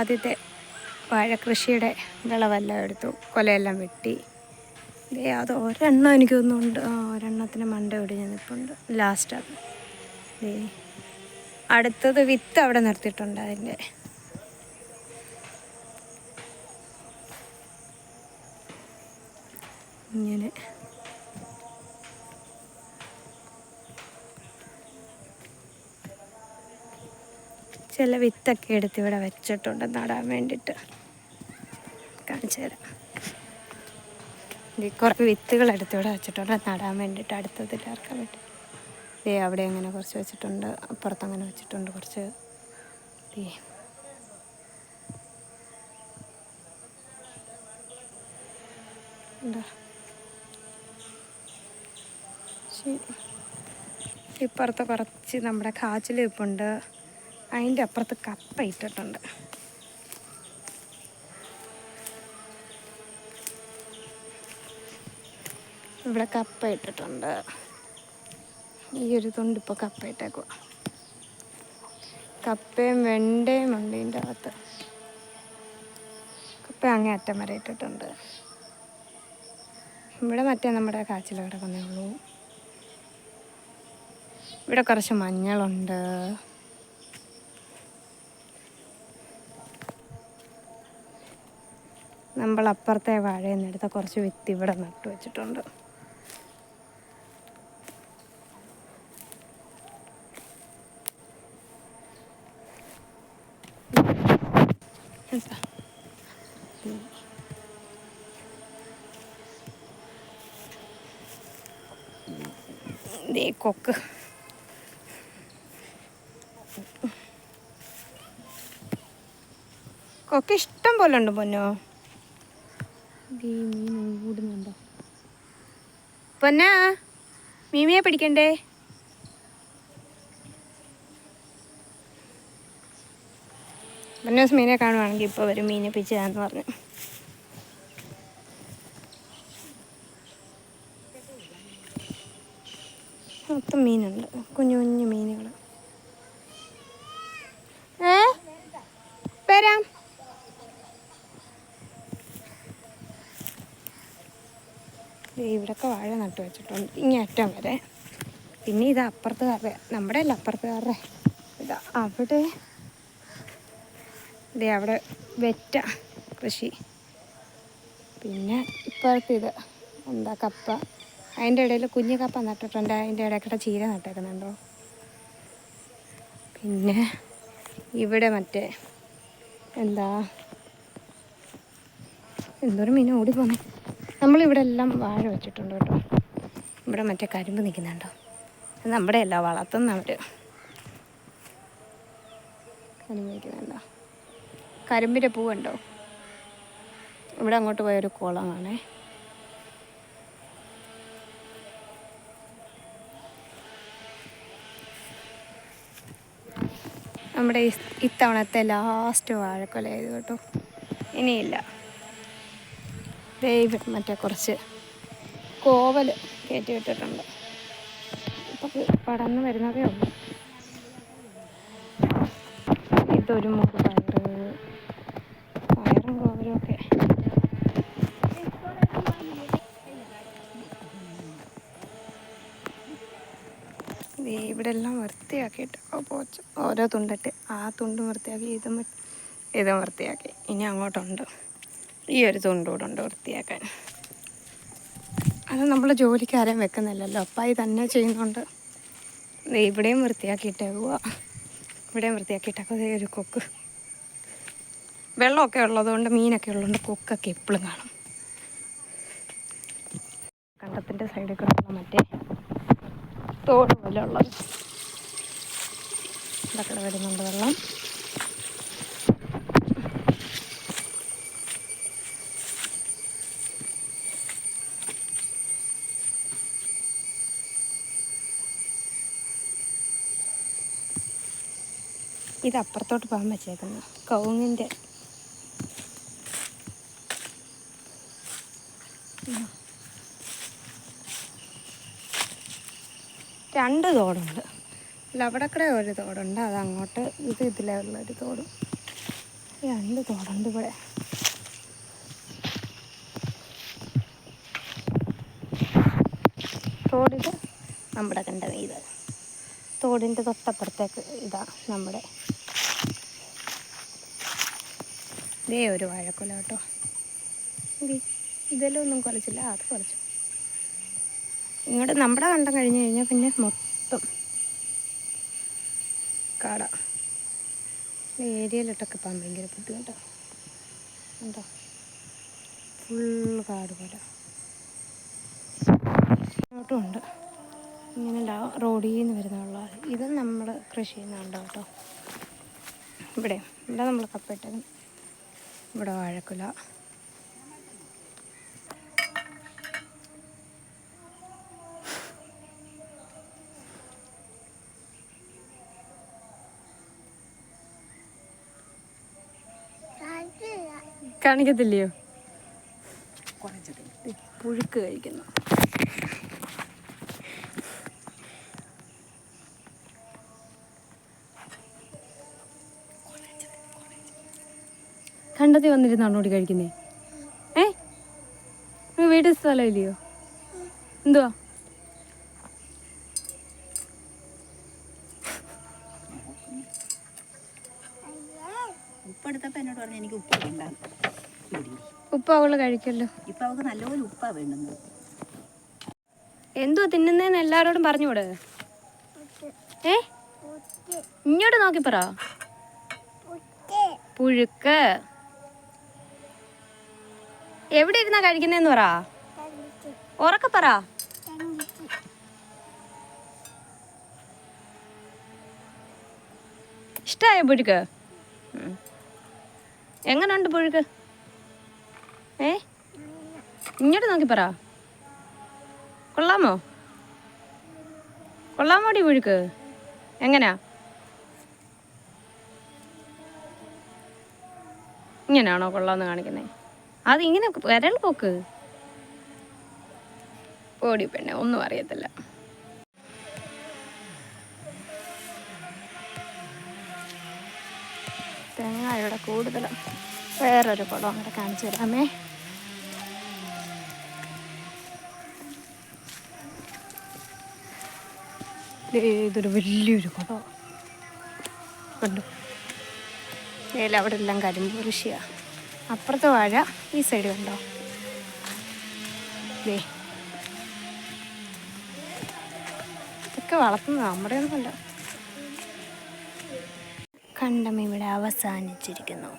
ആദ്യത്തെ വാഴ കൃഷിയുടെ വിളവെല്ലാം എടുത്തു. കൊലയെല്ലാം വെട്ടി. അത് ഒരെണ്ണം എനിക്ക് തോന്നുന്നുണ്ട്. ആ ഒരെണ്ണത്തിന് മണ്ട ഒടിഞ്ഞ് നിൽപ്പുണ്ട് ലാസ്റ്റ് അത് അടുത്തത് വിത്ത് അവിടെ നിർത്തിയിട്ടുണ്ട് അതിന്റെ. ഇങ്ങനെ. ചില വിത്തൊക്കെ എടുത്ത് ഇവിടെ വെച്ചിട്ടുണ്ട് നടാൻ വേണ്ടിയിട്ട്. കാണിച്ചു തരാം. കുറച്ച് വിത്തുകൾ എടുത്ത് ഇവിടെ വെച്ചിട്ടുണ്ട് നടാൻ വേണ്ടിയിട്ട് അടുത്തതിൽ ഇറക്കാൻ വേണ്ടി. ദേ അവിടെ അങ്ങനെ കുറച്ച് വെച്ചിട്ടുണ്ട് അപ്പുറത്ത് അങ്ങനെ വെച്ചിട്ടുണ്ട് കുറച്ച്. ദേ. ഇപ്പുറത്ത് കുറച്ച് നമ്മുടെ കാച്ചിൽ ഇപ്പുണ്ട് അതിന്റെ അപ്പുറത്ത് കപ്പ ഇട്ടിട്ടുണ്ട്. ഇവിടെ കപ്പ ഇട്ടിട്ടുണ്ട്. ഈ ഒരു തുണ്ട് കപ്പ ഇട്ടേക്കുക കപ്പയും വെണ്ടയും ഉണ്ട് ഇതിന്റെ അകത്ത്. കപ്പ അങ്ങേ അറ്റം വരെ ഇട്ടിട്ടുണ്ട്. ഇവിടെ മറ്റേ നമ്മുടെ കാച്ചിൽ കിടക്കുന്നേ ഉള്ളൂ. ഇവിടെ കുറച്ച് മഞ്ഞളുണ്ട്. നമ്മൾ അപ്പുറത്തെ വാഴയിൽ നിന്നെടുത്ത കുറച്ച് വിത്ത് ഇവിടെ നട്ടു വെച്ചിട്ടുണ്ട്. ദേ കൊക്ക്. കൊക്ക് ഇഷ്ടം പോലെ ഉണ്ട് പൊന്നോ. പൊന്നാ മീമിയെ പിടിക്കണ്ടേ? പൊന്നോസ് മീനെ കാണുവാണെങ്കിൽ ഇപ്പോൾ വരും മീനെ പിടിച്ചതാന്ന് പറഞ്ഞു. മൊത്തം മീനുണ്ട് കുഞ്ഞു കുഞ്ഞു മീനുകൾ ഏ? വരാം. ഇവിടൊക്കെ വാഴ നട്ടു വെച്ചിട്ടുണ്ട്. ഇനി അറ്റം വരെ. പിന്നെ ഇത് അപ്പുറത്തുകാരുടെ നമ്മുടെ അല്ല അപ്പുറത്തുകാരുടെ. ഇതാ അവിടെ ദേ അവിടെ വെറ്റ കൃഷി. പിന്നെ ഇപ്പോഴത്തെ ഇത് എന്താ കപ്പ. അതിന്റെ ഇടയിൽ കുഞ്ഞു കപ്പ നട്ടിട്ടുണ്ട്. അതിന്റെ ഇടയ്ക്കിടെ ചീര നട്ടേക്കുന്നുണ്ടോ? പിന്നെ ഇവിടെ മറ്റേ എന്താ എന്തോരം മീൻ ഓടിപ്പോന്നെ നമ്മളിവിടെ എല്ലാം വാഴ വെച്ചിട്ടുണ്ട് കേട്ടോ. ഇവിടെ മറ്റേ കരിമ്പ് നിൽക്കുന്നുണ്ടോ നമ്മുടെ അല്ല വളർത്തുന്ന അവർ കരിമ്പ് നിൽക്കുന്നുണ്ടോ കരിമ്പിന്റെ പൂവുണ്ടോ ഇവിടെ അങ്ങോട്ട് പോയൊരു കുളമാണേ. നമ്മുടെ ഇത്തവണത്തെ ലാസ്റ്റ് വാഴക്കൊല ചെയ്തു കേട്ടോ. ഇനിയില്ല. ദൈവ മറ്റേ കുറച്ച് കോവൽ കയറ്റി വിട്ടിട്ടുണ്ട്. ഇപ്പം പടന്ന് വരുന്നതേ ഉള്ളൂ. ഇതൊരു മൂക്ക് പയറ്. പയറും കോവലും ഒക്കെ. ഇവിടെ എല്ലാം വൃത്തിയാക്കിയിട്ട് ഓരോ തുണ്ടിട്ട് ആ തുണ്ടും വൃത്തിയാക്കി ഇതും ഇതും വൃത്തിയാക്കി. ഇനി അങ്ങോട്ടുണ്ട്. ഈ ഒരു തുണ്ടൂടെ ഉണ്ട് വൃത്തിയാക്കാൻ. അത് നമ്മൾ ജോലിക്കാരെയും വെക്കുന്നില്ലല്ലോ. അപ്പായി തന്നെ ചെയ്യുന്നുണ്ട്. ഇവിടെയും വൃത്തിയാക്കിയിട്ടേക്കുക ഇവിടെയും വൃത്തിയാക്കിയിട്ടേക്കുക ഒരു കൊക്ക്. വെള്ളമൊക്കെ ഉള്ളതുകൊണ്ട് മീനൊക്കെ ഉള്ളതുകൊണ്ട് കൊക്കൊക്കെ എപ്പോഴും കാണും. കണ്ടത്തിന്റെ സൈഡിൽ കൂടെ മറ്റേ തോട് പോലെ ഉള്ളത് ഇതൊക്കെ വരുന്നുണ്ട് വെള്ളം. ഇത് അപ്പുറത്തോട്ട് പോകാൻ വെച്ചേക്കുന്നു. കവുങ്ങിന്റെ രണ്ട് തോടുണ്ട്. അവിടെ ഒരു തോടുണ്ട്. അത് അങ്ങോട്ട് ഇത് ഇതിലുള്ള ഒരു തോടും. രണ്ട് തോടുണ്ട് ഇവിടെ. തോടിത് നമ്മുടെ കണ്ട ഇത്. തോടിന്റെ തൊട്ടപ്പുറത്തേക്ക് ഇതാ നമ്മുടെ ഇതേ ഒരു വാഴക്കൊല കേട്ടോ. ഇതെല്ലാം ഒന്നും കുറച്ചില്ല അത് കുറച്ചു ഇങ്ങോട്ട് നമ്മുടെ കണ്ടം കഴിഞ്ഞ് കഴിഞ്ഞാൽ പിന്നെ മൊത്തം കാട. ഏരിയയിലിട്ടൊക്കെ പോകാൻ ഭയങ്കര ബുദ്ധിമുട്ടാണ് ഉണ്ടോ ഫുൾ കാട് പോലെ. ഇങ്ങോട്ടും ഉണ്ട്. ഇങ്ങനെ റോഡിൽ നിന്ന് വരുന്ന വെള്ളമാണ് ഇത് നമ്മൾ കൃഷി ചെയ്യുന്നുണ്ടോ കേട്ടോ. ഇവിടെ ഇവിടെ നമ്മൾ കപ്പയിട്ടത് ഇവിടെ വാഴക്കുല. കാണിക്കത്തില്ലയോ? പുഴുക്ക് കഴിക്കുന്നു. കണ്ടത്തി വന്നിരുന്നാണോ ഓടി കഴിക്കുന്നേ? ഏ? വീട്ടിൽ സ്ഥലം ഇല്ലയോ എന്തുവാ എന്നോട് പറഞ്ഞു എനിക്ക് ഉപ്പ് വേണ്ട. ഉപ്പ് അവൾ കഴിക്കല്ലോ. ഇപ്പൊ അവൾക്ക് നല്ലപോലെ ഉപ്പാ വേണ്ടുന്നത്. എന്തുവാ തിന്നുന്നേന്ന് എല്ലാരോടും പറഞ്ഞുകൂടെ? ഏ? ഇങ്ങോട്ട് നോക്കി പറ. പുഴുക്ക്. എവിടെ ഇരുന്നാ കഴിക്കുന്നേന്ന് പറ. ഉറക്കെ പറ. ഇഷ്ടായ പുഴുക്ക്. എങ്ങനുണ്ട് പുഴുക്ക്? ഏ? ഇങ്ങോട്ട് നോക്കി പറ. കൊള്ളാമോ? കൊള്ളാമോടി പുഴുക്ക്? എങ്ങനാ? ഇങ്ങനെയാണോ കൊള്ളാന്ന് കാണിക്കുന്നത് അത് ഇങ്ങനെ വിരൽ പോക്ക്. ഓടി പെണ്ണെ ഒന്നും അറിയത്തില്ല. തേങ്ങായുടെ കൂടുതൽ വേറൊരു കുളം അവിടെ കാണിച്ചു തരാമേ ഇതൊരു വലിയൊരു കുളം കണ്ടു? അവിടെ എല്ലാം കരിമ്പ് കൃഷിയാണ് അപ്പുറത്തെ വാഴ ഈ സൈഡ് കണ്ടോ? ദേ. ഇതൊക്കെ വളർത്തുന്നത് നമ്മുടെ ഒന്നുമല്ല കണ്ടം ഇവിടെ അവസാനിച്ചിരിക്കുന്നു.